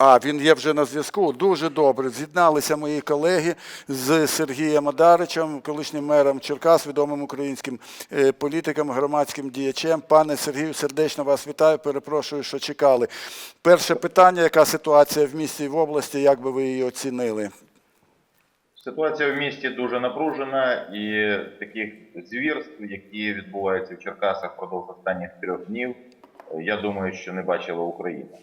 А, він є вже на зв'язку. Дуже добре. З'єдналися мої колеги з Сергієм Адаричем, колишнім мером Черкас, відомим українським е, політиком, громадським діячем. Пане Сергію, сердечно вас вітаю. Перепрошую, що чекали. Перше питання: яка ситуація в місті і в області? Як би ви її оцінили? Ситуація в місті дуже напружена, і таких звірств, які відбуваються в Черкасах впродовж останніх трьох днів, е, я думаю, що не бачила Україна.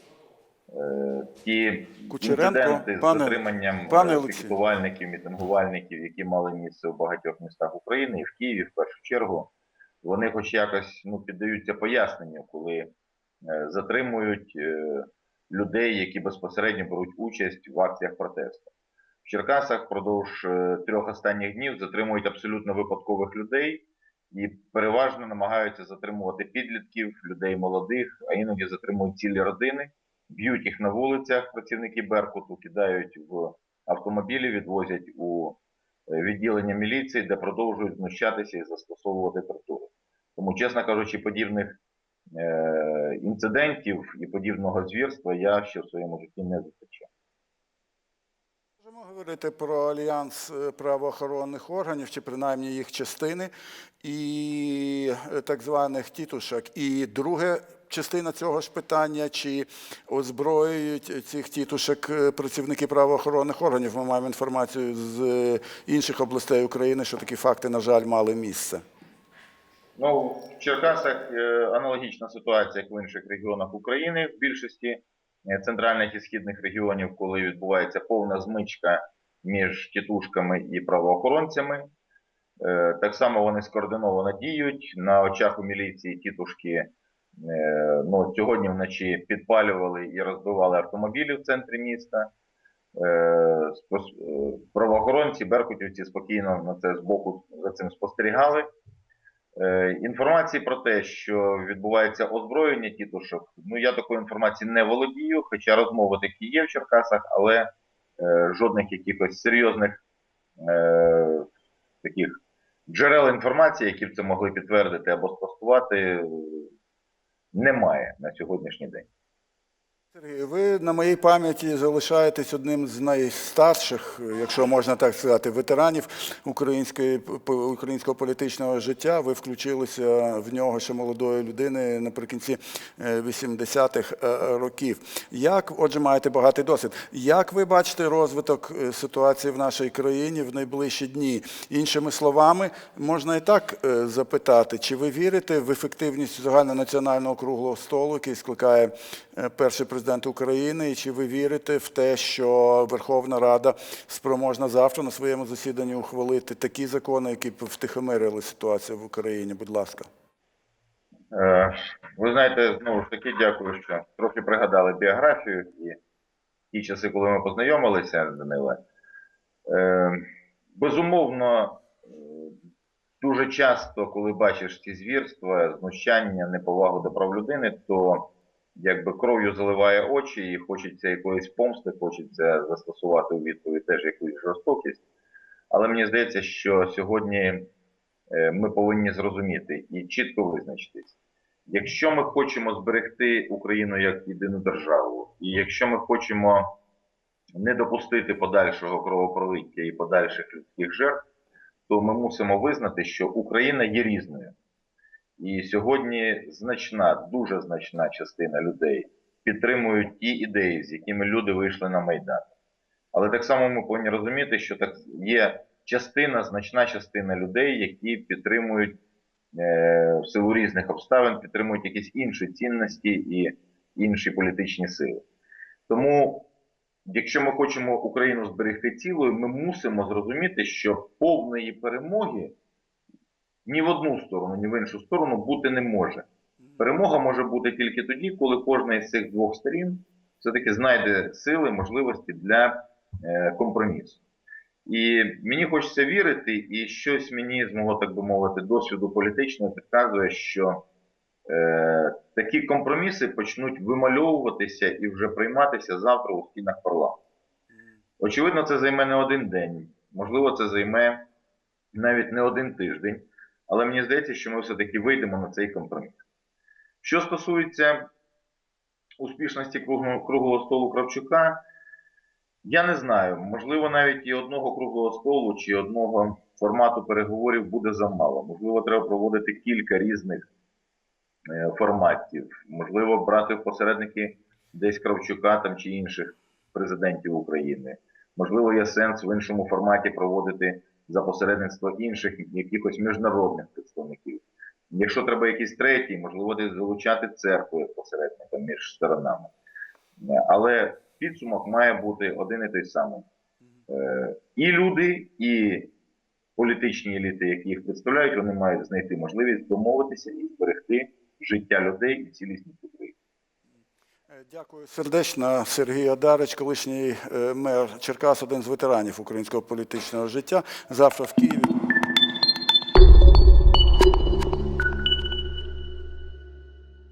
Е, Ті Кучеренко, інциденти з пане- затриманням пане е, мітингувальників, які мали місце в багатьох містах України і в Києві в першу чергу, вони хоч якось ну, піддаються поясненню, коли е, затримують е, людей, які безпосередньо беруть участь в акціях протесту. В Черкасах впродовж е, трьох останніх днів затримують абсолютно випадкових людей і переважно намагаються затримувати підлітків, людей молодих, а іноді затримують цілі родини, б'ють їх на вулицях, працівники Беркуту кидають в автомобілі, відвозять у е, відділення міліції, де продовжують знущатися і застосовувати тортури. Тому, чесно кажучи, подібних е, інцидентів і подібного звірства я ще в своєму житті не зустрічав. Можемо говорити про альянс е, правоохоронних органів, чи принаймні їх частини, і е, так званих тітушок. І друге частина цього ж питання, чи озброюють цих тітушок е, працівники правоохоронних органів. Ми маємо інформацію з е, інших областей України, що такі факти, на жаль, мали місце. Ну, в Черкасах е, аналогічна ситуація, як в інших регіонах України. В більшості центральних і східних регіонів, коли відбувається повна змичка між тітушками і правоохоронцями. Так само вони скоординовано діють. На очах у міліції тітушки ну, сьогодні вночі підпалювали і розбивали автомобілі в центрі міста. Е, е, Правоохоронці, беркутівці спокійно на це збоку за цим спостерігали. Е, Інформації про те, що відбувається озброєння тітушок, ну я такої інформації не володію, хоча розмови такі є в Черкасах, але е, жодних якихось серйозних е, таких джерел інформації, які б це могли підтвердити або спростувати, е, немає на сьогоднішній день. Сергій, ви на моїй пам'яті залишаєтесь одним з найстарших, якщо можна так сказати, ветеранів української українського політичного життя. Ви включилися в нього ще молодої людини наприкінці е, 80-х е, років. Як, отже, маєте багатий досвід. Як ви бачите розвиток е, ситуації в нашій країні в найближчі дні? Іншими словами, можна і так е, запитати, чи ви вірите в ефективність загальнонаціонального круглого столу, який скликає е, перший президент України, і чи ви вірите в те, що Верховна Рада спроможна завтра на своєму засіданні ухвалити такі закони, які б втихомирили ситуацію в Україні? Будь ласка. Е, Ви знаєте, знову ж таки, дякую, що трохи пригадали біографію і ті часи, коли ми познайомилися, Даниле. Е, Безумовно, е, дуже часто, коли бачиш ці звірства, знущання, неповагу до прав людини, то якби кров'ю заливає очі і хочеться якоїсь помсти, хочеться застосувати у відповідь теж якусь жорстокість. Але мені здається, що сьогодні е, ми повинні зрозуміти і чітко визначитись. Якщо ми хочемо зберегти Україну як єдину державу, і якщо ми хочемо не допустити подальшого кровопролиття і подальших людських жертв, то ми мусимо визнати, що Україна є різною. І сьогодні значна, дуже значна частина людей підтримують ті ідеї, з якими люди вийшли на Майдан. Але так само ми повинні розуміти, що так є частина, значна частина людей, які підтримують е, в силу різних обставин, підтримують якісь інші цінності і інші політичні сили. Тому, якщо ми хочемо Україну зберегти цілою, ми мусимо зрозуміти, що повної перемоги ні в одну сторону, ні в іншу сторону бути не може. Перемога може бути тільки тоді, коли кожна із цих двох сторін все-таки знайде сили, можливості для е, компромісу. І мені хочеться вірити, і щось мені з мого, так би мовити, досвіду політичного підказує, що е, такі компроміси почнуть вимальовуватися і вже прийматися завтра у стінах парламенту. Очевидно, це займе не один день, можливо, це займе навіть не один тиждень, але мені здається, що ми все-таки вийдемо на цей компроміс. Що стосується успішності круглого, столу Кравчука, я не знаю. Можливо, навіть і одного круглого столу чи одного формату переговорів буде замало. Можливо, треба проводити кілька різних е, форматів. Можливо, брати в посередники десь Кравчука там чи інших президентів України. Можливо, є сенс в іншому форматі проводити за посередництво інших якихось міжнародних представників. Якщо треба якийсь третій, можливо, десь залучати церкву як посередника між сторонами. Але підсумок має бути один і той самий. Е, І люди, і політичні еліти, які їх представляють, вони мають знайти можливість домовитися і зберегти життя людей і цілісність Дякую сердечно. Сергій Одарич, колишній е, мер Черкас, один з ветеранів українського політичного життя. Завтра в Києві